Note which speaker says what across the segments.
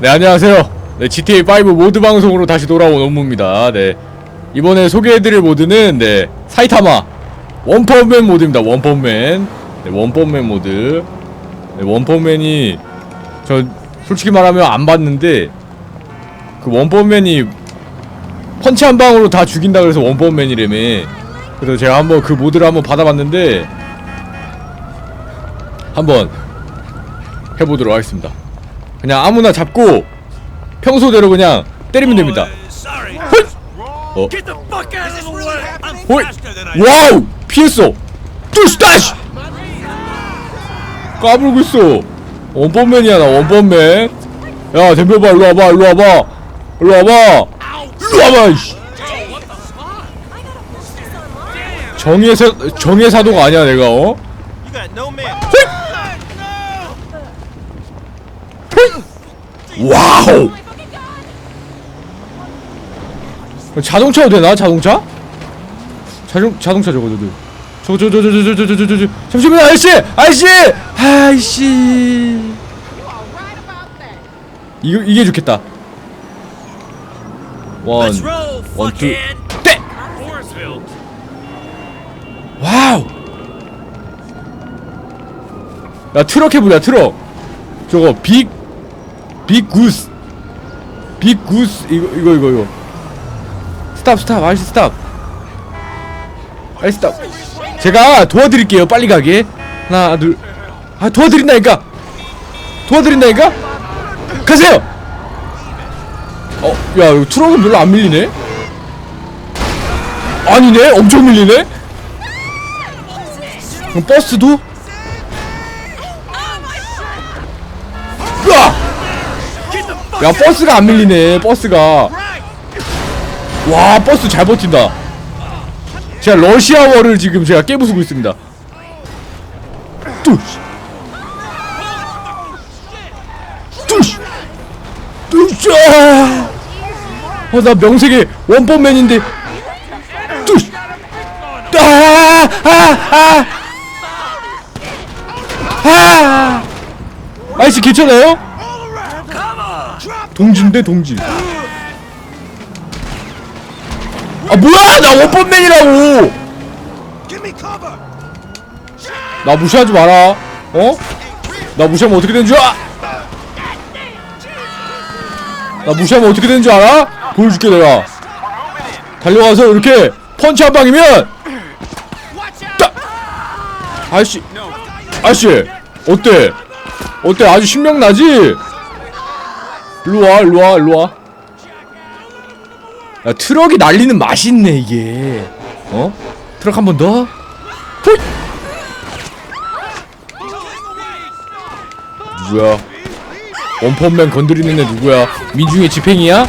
Speaker 1: 네 안녕하세요. 네 GTA 5 모드 방송으로 다시 돌아온 옴무입니다. 네 이번에 소개해드릴 모드는 네 사이타마 원펀맨 모드입니다. 원펀맨 네, 원펀맨 모드. 네, 원펀맨이 저 솔직히 말하면 안 봤는데 그 원펀맨이 펀치 한 방으로 다 죽인다 그래서 원펀맨이라며. 그래서 제가 한번 그 모드를 한번 받아봤는데 한번 해보도록 하겠습니다. 그냥 아무나 잡고 평소대로 그냥 때리면 됩니다.
Speaker 2: Sorry.
Speaker 1: 어.
Speaker 2: I
Speaker 1: 와우! 피했어! 뚜시 다시! 까불고 있어. 원펀맨이야 나 원펀맨. 야 덤벼봐 일로 와봐 일로 와봐 일로 와봐 일로 와봐 이씨. 정의의 사, 정의의 사도가 아니야 내가 어? 와우! 자동차도 되나? 자동차? 자동 자동차 저거 저거 저거 저거 저거 저거 저거 저거 저거 잠시만요 아저씨 아저씨 아이씨 이거 이게 좋겠다 원
Speaker 2: Let's roll,
Speaker 1: 원, 투,
Speaker 2: fuckhead.
Speaker 1: 떼! 와우 야 트럭 해보자 트럭 저거 빅 빅구스 빅구스 이거 이거 이거 이거. 스탑 스탑 아저씨 스탑 아저씨 스탑 제가 도와드릴게요 빨리 가게. 하나 둘아 도와드린다니까. 도와드린다니까? 가세요! 어야 이거 트럭은 별로 안 밀리네? 아니네? 엄청 밀리네? 그럼 버스도? 으아! 야 버스가 안 밀리네 버스가. 와 버스 잘 버틴다. 제가 러시아워를 지금 제가 깨부수고 있습니다. 뚜시. 뚜시. 뚜샤 어나 명색의 원펀맨인데. 뚜시. 아아아. 아! 아이씨 괜찮아요? 동지인데 동지 아 뭐야 나 원펀맨이라고. 나 무시하지 마라 어? 나 무시하면 어떻게 되는 줄 알아? 나 무시하면 어떻게 되는 줄 알아? 보여줄게 내가 달려가서 이렇게 펀치 한 방이면 딱! 아저씨 아저씨 어때? 어때 아주 신명나지? 일로와 일로와 일로와 야 트럭이 날리는 맛이 있네 이게 어? 트럭 한 번 더? 호잇! 누구야? 원펀맨 건드리는 애 누구야? 민중의 집행이야?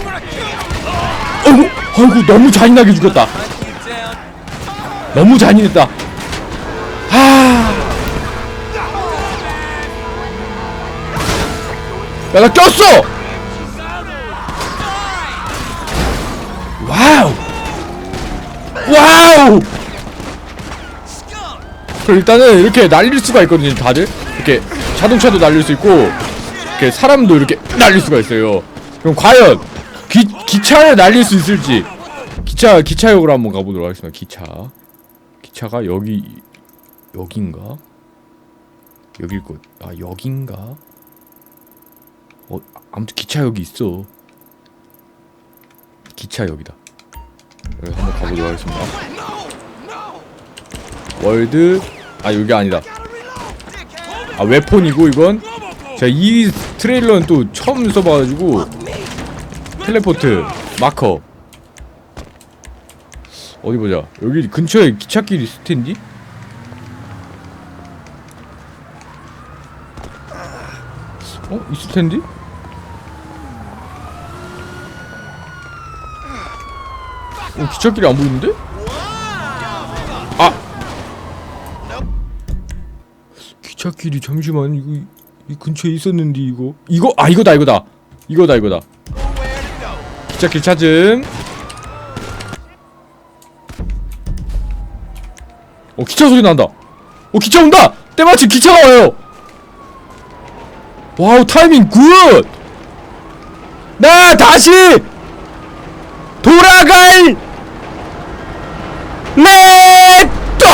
Speaker 1: 아이고 아이고 너무 잔인하게 죽였다 너무 잔인했다 아. 야, 나 꼈어! 와우! 와우! 그럼 일단은 이렇게 날릴 수가 있거든요, 다들. 이렇게 자동차도 날릴 수 있고, 이렇게 사람도 이렇게 날릴 수가 있어요. 그럼 과연 기, 기차를 날릴 수 있을지. 기차, 기차역으로 한번 가보도록 하겠습니다, 기차. 기차가 여기, 여긴가? 여길 것, 아, 여긴가? 어, 아무튼 기차역이 있어. 기차역이다. 여기 한번 가보도록 하겠습니다. 월드 아 여기 아니다. 아 웨폰이고 이건 제가 이 트레일러는 또 처음 써봐가지고 텔레포트 마커 어디 보자 여기 근처에 기찻길 있을 텐디? 어 있을 텐디? 어, 기찻길이 안 보이는데? 아! 기찻길이 잠시만 이거 이 근처에 있었는데 이거. 이거? 아 이거다 이거다. 이거다 이거다. 기찻길 찾음 어 기차 소리 난다. 어 기차 온다! 때마침 기차가 와요! 와우 타이밍 굿! 나 다시 돌아갈 레또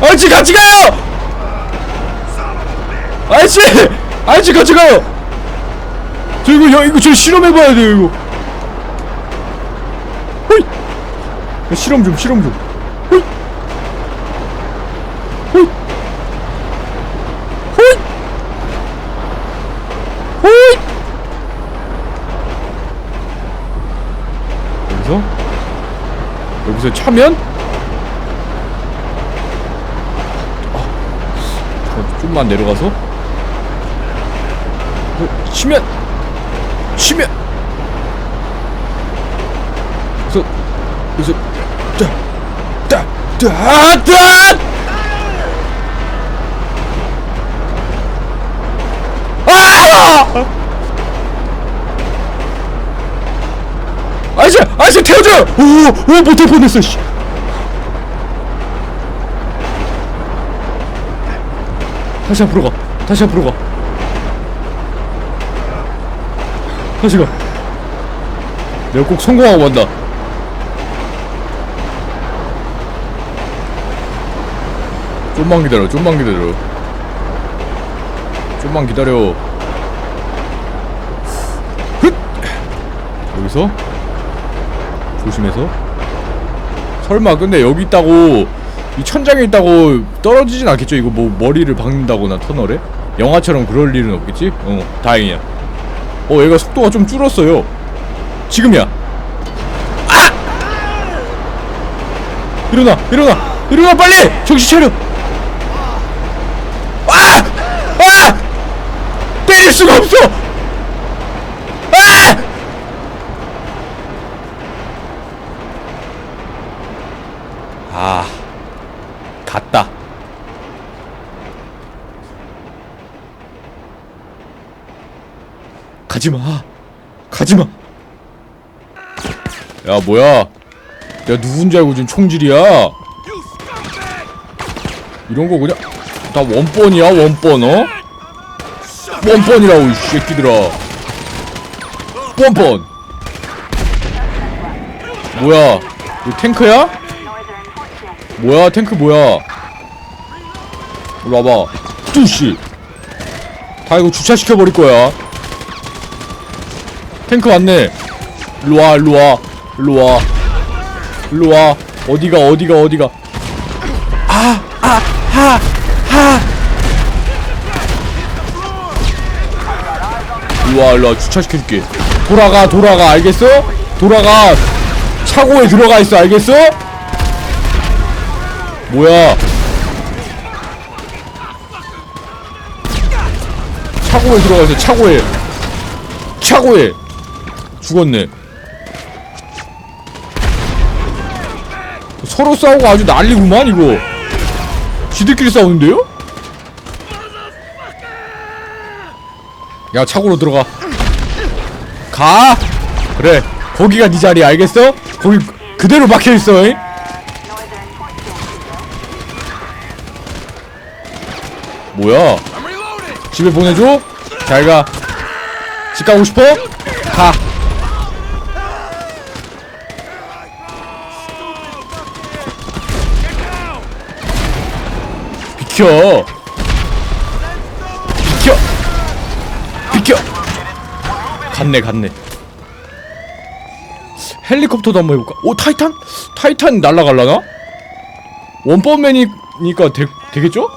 Speaker 1: 아저씨 같이 가요! 아저씨! 아저씨 같이 가요! 저 이거 야 이거 저 실험해봐야 돼요 이거. 호이 야, 실험 좀 실험 좀. 호이 호이 호이 호이 여기서? 여기서 차면 어, 좀만 내려가서? 어, 치면 치면! 그래서 그래서 따따따따 아! 아저씨 아저씨 태워줘요! 오오 못할 뻔했어 씨 다시 앞으로 가. 다시 앞으로 가. 다시 가. 내가 꼭 성공하고 만다. 좀만 기다려. 좀만 기다려. 좀만 기다려. 훗! 여기서 조심해서. 설마 근데 여기 있다고 이 천장에 있다고 떨어지진 않겠죠? 이거 뭐 머리를 박는다거나 터널에? 영화처럼 그럴 일은 없겠지? 어 다행이야 어 얘가 속도가 좀 줄었어요 지금이야 아! 일어나 일어나 일어나 빨리 정신 차려 아! 아! 때릴 수가 없어 아! 아 갔다. 가지마. 가지마. 야, 뭐야. 야, 누군지 알고 지금 총질이야.
Speaker 2: You scumbag!
Speaker 1: 이런 거 그냥 다 원본이야, 원본, 어? 원본이라고, 이 새끼들아. 원본. 뭐야. 이거 탱크야? 뭐야, 탱크 뭐야? 일로 와봐. 뚜씨. 다 이거 주차시켜 버릴 거야. 탱크 왔네. 일로 와, 일로 와, 일로 와, 일로 와. 어디가, 어디가, 어디가. 아, 아, 하, 하. 일로 와, 일로 와. 주차시켜줄게. 돌아가, 돌아가. 알겠어? 돌아가. 차고에 들어가 있어. 알겠어? 뭐야? 차고에 들어가 있어. 차고에. 차고에. 죽었네. 서로 싸우고 아주 난리구만 이거. 지들끼리 싸우는데요? 야 차고로 들어가. 가. 그래. 거기가 네 자리 알겠어? 거기 그대로 박혀 있어. 잉? 뭐야? 집에 보내줘? 잘 가. 집 가고 싶어? 가. 비켜. 비켜. 비켜. 갔네, 갔네. 헬리콥터도 한번 해볼까? 오, 타이탄? 타이탄 날라갈라나? 원펀맨이니까 되, 되겠죠?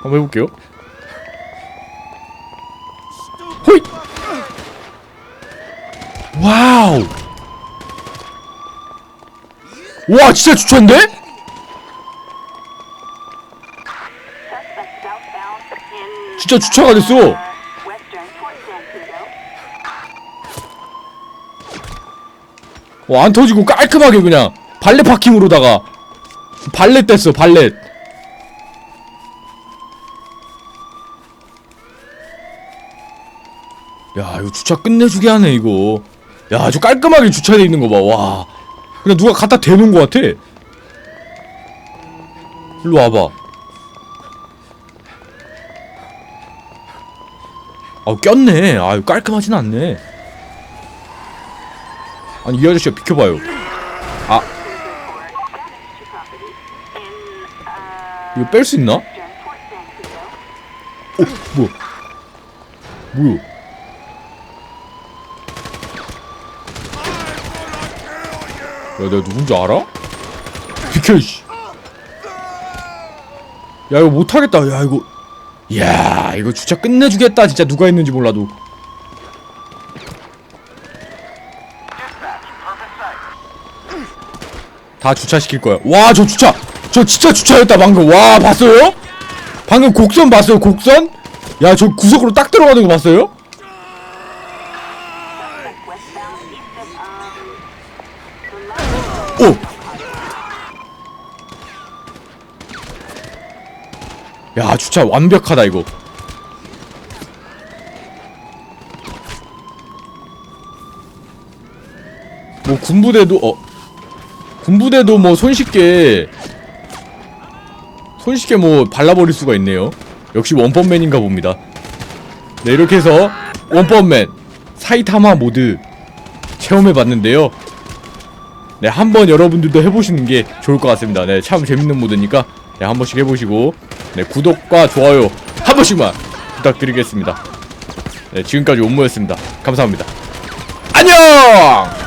Speaker 1: 한번 해볼게요. 와우. 와 진짜 주천데?
Speaker 3: 진짜 주차가 됐어.
Speaker 1: 와, 안 터지고 깔끔하게 그냥 발렛 파킹으로다가 발렛 됐어 발렛 야 이거 주차 끝내주게 하네 이거. 야 아주 깔끔하게 주차돼 있는 거 봐 와. 그냥 누가 갖다 대놓은 거 같아. 일로 와봐. 아우 꼈네. 아유 깔끔하진 않네. 아니 이 아저씨가 비켜봐요. 아. 이거 뺄 수 있나? 어 뭐야? 뭐야 내가 누군지 알아? 비켜 이씨 야 이거 못하겠다 야 이거 야 이거 주차 끝내주겠다 진짜 누가 했는지 몰라도 다 주차시킬 거야 와 저 주차 저 진짜 주차했다 방금 와 봤어요? 방금 곡선 봤어요 곡선? 야 저 구석으로 딱 들어가는 거 봤어요? 오! 야 주차 완벽하다 이거. 뭐 군부대도 어. 군부대도 뭐 손쉽게 손쉽게 뭐 발라버릴 수가 있네요. 역시 원펀맨인가 봅니다. 네 이렇게 해서 원펀맨 사이타마 모드 체험해봤는데요 네 한번 여러분들도 해보시는 게 좋을 것 같습니다. 네 참 재밌는 모드니까 네, 한 번씩 해보시고 네 구독과 좋아요 한 번씩만 부탁드리겠습니다. 네 지금까지 옴모였습니다. 감사합니다. 안녕